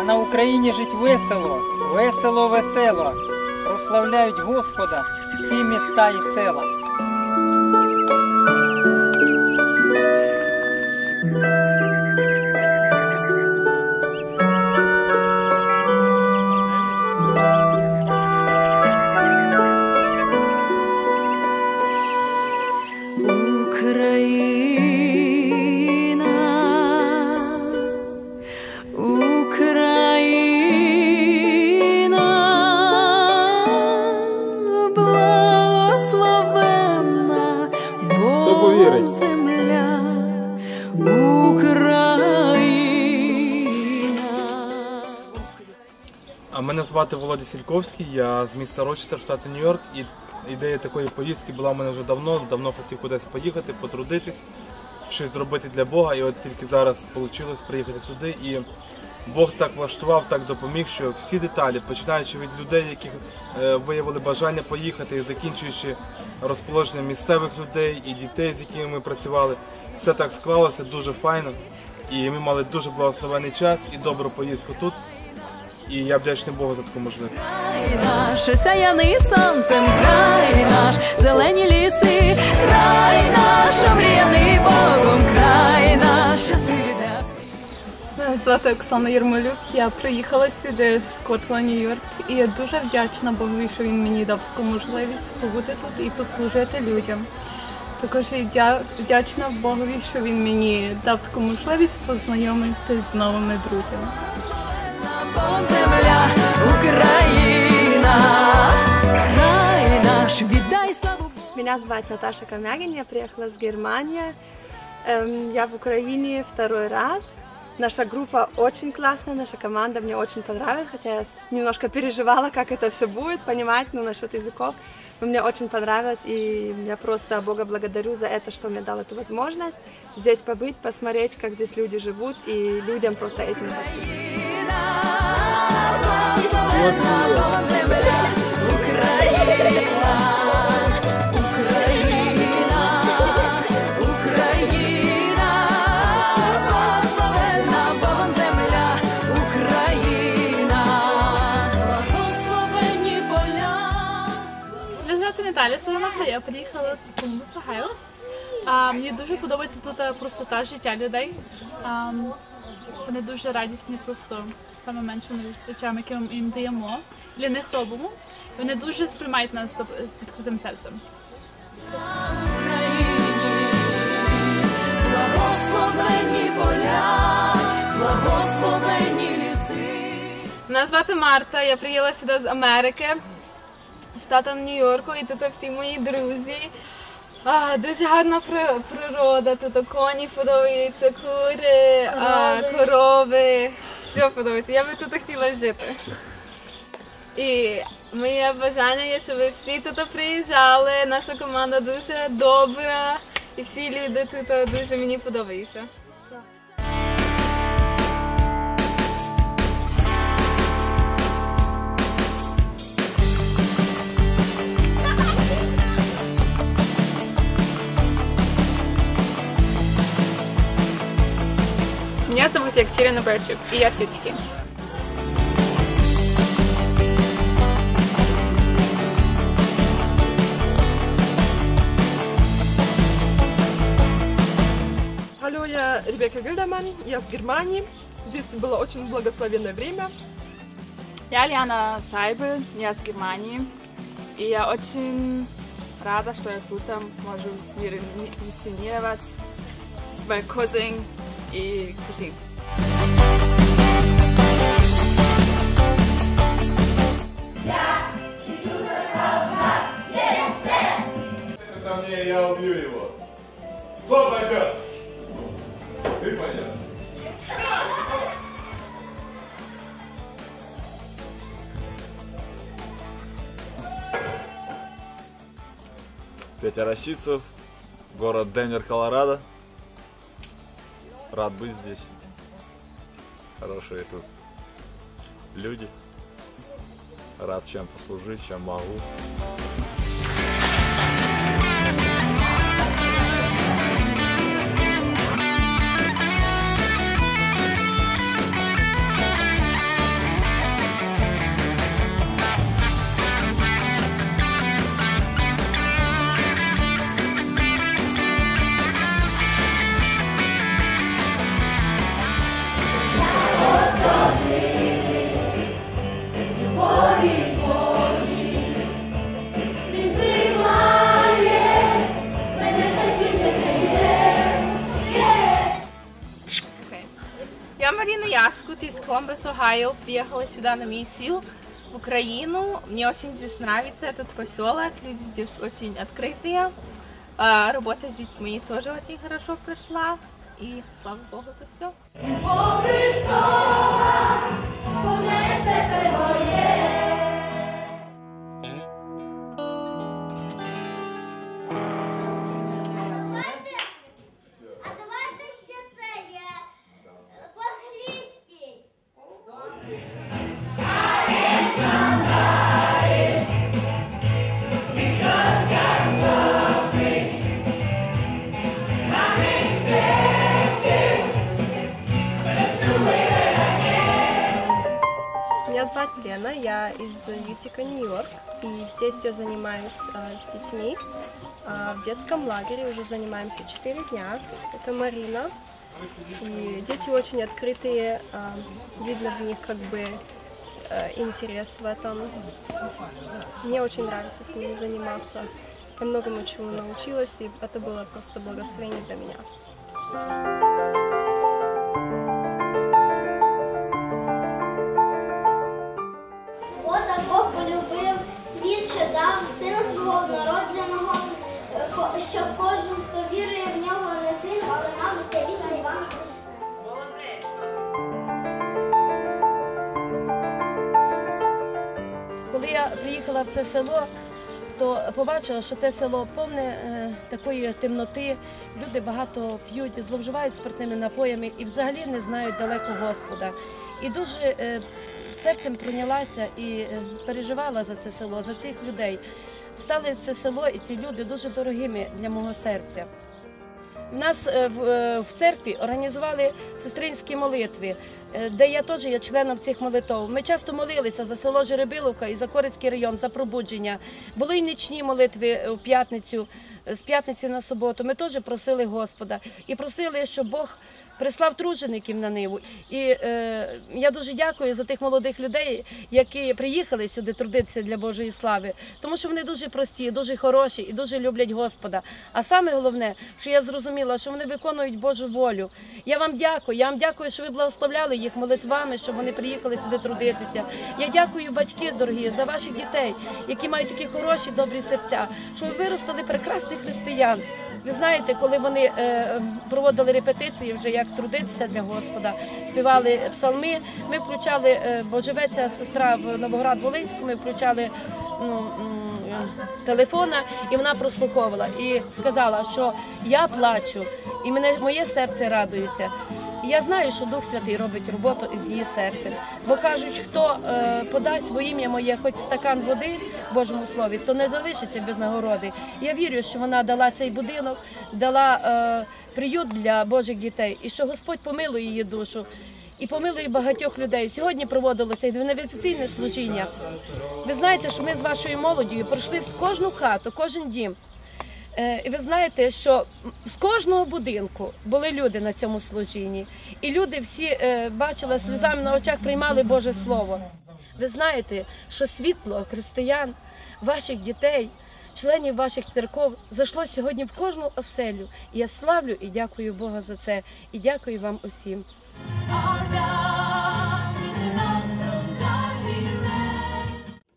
А на Україні жить весело, весело, весело. Прославляють Господа всі міста і села. Мене звати Володя Сільковський, я з міста Рочестер, штату Нью-Йорк. І ідея такої поїздки була в мене вже давно. Давно хотів кудись поїхати, потрудитись, щось зробити для Бога. І от тільки зараз вийшло приїхати сюди. І Бог так влаштував, так допоміг, що всі деталі, починаючи від людей, які е, виявили бажання поїхати, і закінчуючи розположенням місцевих людей і дітей, з якими ми працювали, все так склалося дуже файно. І ми мали дуже благословений час і добру поїздку тут. І я вдячний Богу за таку можливість. наш, осяяний сонцем край наш, зелені ліси, край наш, омріяний Богом, край наш, щасливі для всіх. Мене звати Оксана Єрмолюк. Я приїхала сюди з Котла, Нью-Йорк, і я дуже вдячна Богові, що він мені дав таку можливість побути тут і послужити людям. Також я вдячна Богові, що він мені дав таку можливість познайомитись з новими друзями. Меня зовут Наташа Камягин, я приехала с Германии. Я в Украине второй раз. Наша группа очень классная, наша команда мне очень понравилась, хотя я немножко переживала, как это все будет, понимать, ну, насчет языков. Но мне очень понравилось, и я просто Бога благодарю за это, что мне дал эту возможность здесь побыть, посмотреть, как здесь люди живут, и людям просто этим восхищаюсь. Україна, Україна, Україна, благословенна Богом земля, Україна, благословенні поля. Мене звати Наталя Соломаха, я приїхала з Колумбуса, Хайлс. Мені дуже подобається тут е, простота життя людей. Вони дуже радісні просто саме меншими речами, які ми їм даємо. Для них робимо. Вони дуже сприймають нас з- відкритим серцем. Благословенні поля, благословенні ліси. Мене звати Марта, я приїхала сюди з Америки, з штату Нью-Йорку, і тут всі мої друзі. А, дуже гарна при- природа, тут коні подобаються, кури, а, корови. Все подобається. Я би тут хотіла жити. І моє бажання є, щоб ви всі тут приїжджали. Наша команда дуже добра, і всі люди тут дуже мені подобаються. Меня зовут Екатерина Берчук, и я Светики. Алло, я Ребекка Гильдеман, я с Германии. Здесь было очень благословенное время. Я Лиана Сайбель, я с Германии. И я очень рада, что я тут могу миссионировать с моей кузин и кузин. ко мне, я убью его. Кто пойдет? Ты пойдешь. Петя Росицев, город Денвер, Колорадо. Рад быть здесь. Хорошие тут люди. Рад чем послужить, чем могу. я с Кут из Колумбус, Ohio, приехала сюда на миссию в Украину. Мне очень здесь нравится этот поселок, люди здесь очень открытые. А, Работа с детьми тоже очень хорошо прошла. И слава Богу за все. Зовут Лена, я из Ютика, Нью-Йорк. И здесь я занимаюсь а, с детьми. А, в детском лагере уже занимаемся 4 дня. Это Марина. И дети очень открытые, а, видно в них как бы э, интерес в этом. Мне очень нравится с ними заниматься. Я многому чему научилась, и это было просто благословение для меня. Це село, то побачила, що те село повне е, такої темноти. Люди багато п'ють, зловживають спиртними напоями і взагалі не знають далеко Господа. І дуже е, серцем прийнялася і е, переживала за це село, за цих людей. Стали це село і ці люди дуже дорогими для мого серця. У нас в, церкві організували сестринські молитви, де я теж є членом цих молитов. Ми часто молилися за село Жеребиловка і за Корицький район, за пробудження. Були й нічні молитви в п'ятницю, е, з п'ятниці на суботу. Ми теж просили Господа і просили, щоб Бог прислав тружеників на ниву. І е, я дуже дякую за тих молодих людей, які приїхали сюди трудитися для Божої слави, тому що вони дуже прості, дуже хороші і дуже люблять Господа. А саме головне, що я зрозуміла, що вони виконують Божу волю. Я вам дякую. Я вам дякую, що ви благословляли їх молитвами, щоб вони приїхали сюди трудитися. Я дякую батьки, дорогі, за ваших дітей, які мають такі хороші, добрі серця, що ви виростили прекрасних християн. Ви знаєте, коли вони е, проводили репетиції, вже як трудитися для Господа, співали псалми. Ми включали е, бо живе сестра в Новоград Волинську. Ми включали ну, телефона, і вона прослуховувала і сказала, що я плачу, і мене моє серце радується. Я знаю, що Дух Святий робить роботу із її серцем. Бо кажуть, хто е, подасть во ім'я моє хоч стакан води в Божому слові, то не залишиться без нагороди. Я вірю, що вона дала цей будинок, дала е, приют для Божих дітей, і що Господь помилує її душу. І помилує багатьох людей. Сьогодні проводилося інвестиційне служіння. Ви знаєте, що ми з вашою молоддю пройшли в кожну хату, кожен дім. Е, І ви знаєте, що з кожного будинку були люди на цьому служінні, і люди всі е, бачили сльозами на очах, приймали Боже Слово. Ви знаєте, що світло християн, ваших дітей, членів ваших церков зайшло сьогодні в кожну оселю. І я славлю і дякую Бога за це. І дякую вам усім.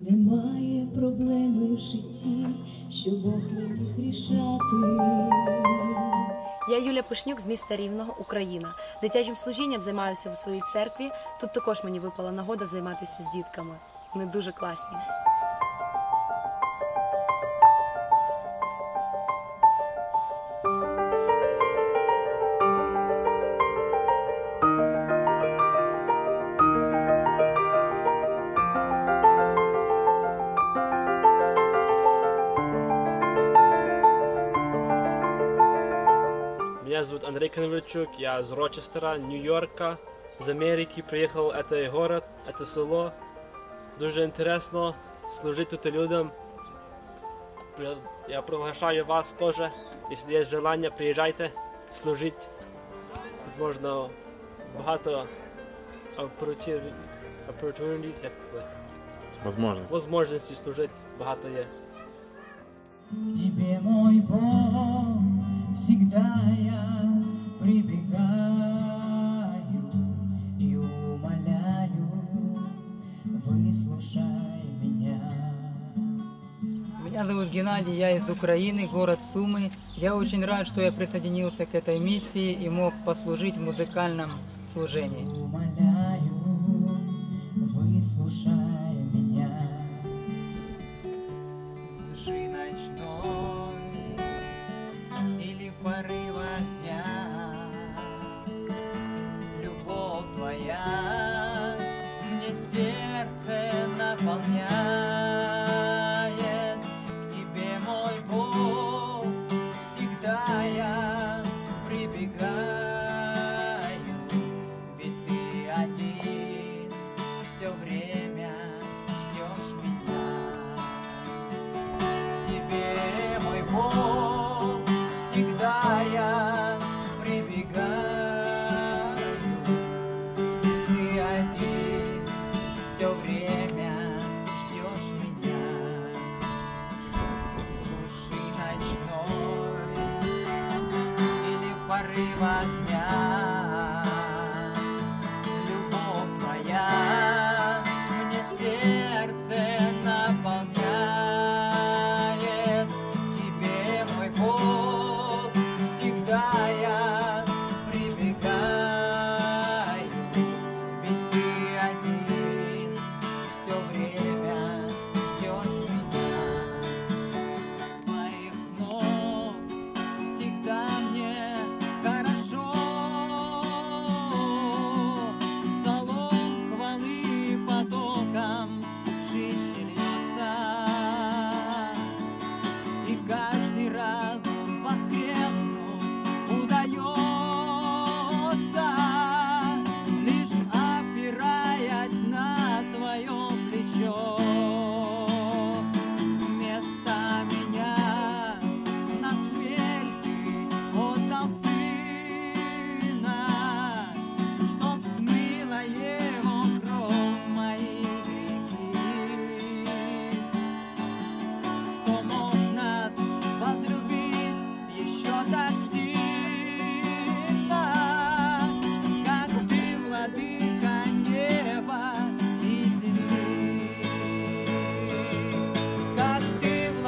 Немає проблеми в житті, що Бог не міг. Я Юлія Пушнюк з міста Рівного, Україна. Дитячим служінням займаюся у своїй церкві. Тут також мені випала нагода займатися з дітками. Вони дуже класні. Зовут Андрей Коновичук, я из Рочестера, Нью-Йорка, из Америки приехал в этот город, это село. Дуже интересно служить тут людям. Я приглашаю вас тоже, если есть желание, приезжайте служить. Тут можна багато opportuni- opportunities, як сказати, Возможно. возможностей служити багато є. К тебе, мой Бог, всегда я прибегаю и умоляю, выслушай меня. Меня зовут Геннадий, я из Украины, город Сумы. Я очень рад, что я присоединился к этой миссии и мог послужить в музыкальном служении. serce napełnia.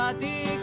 Adi.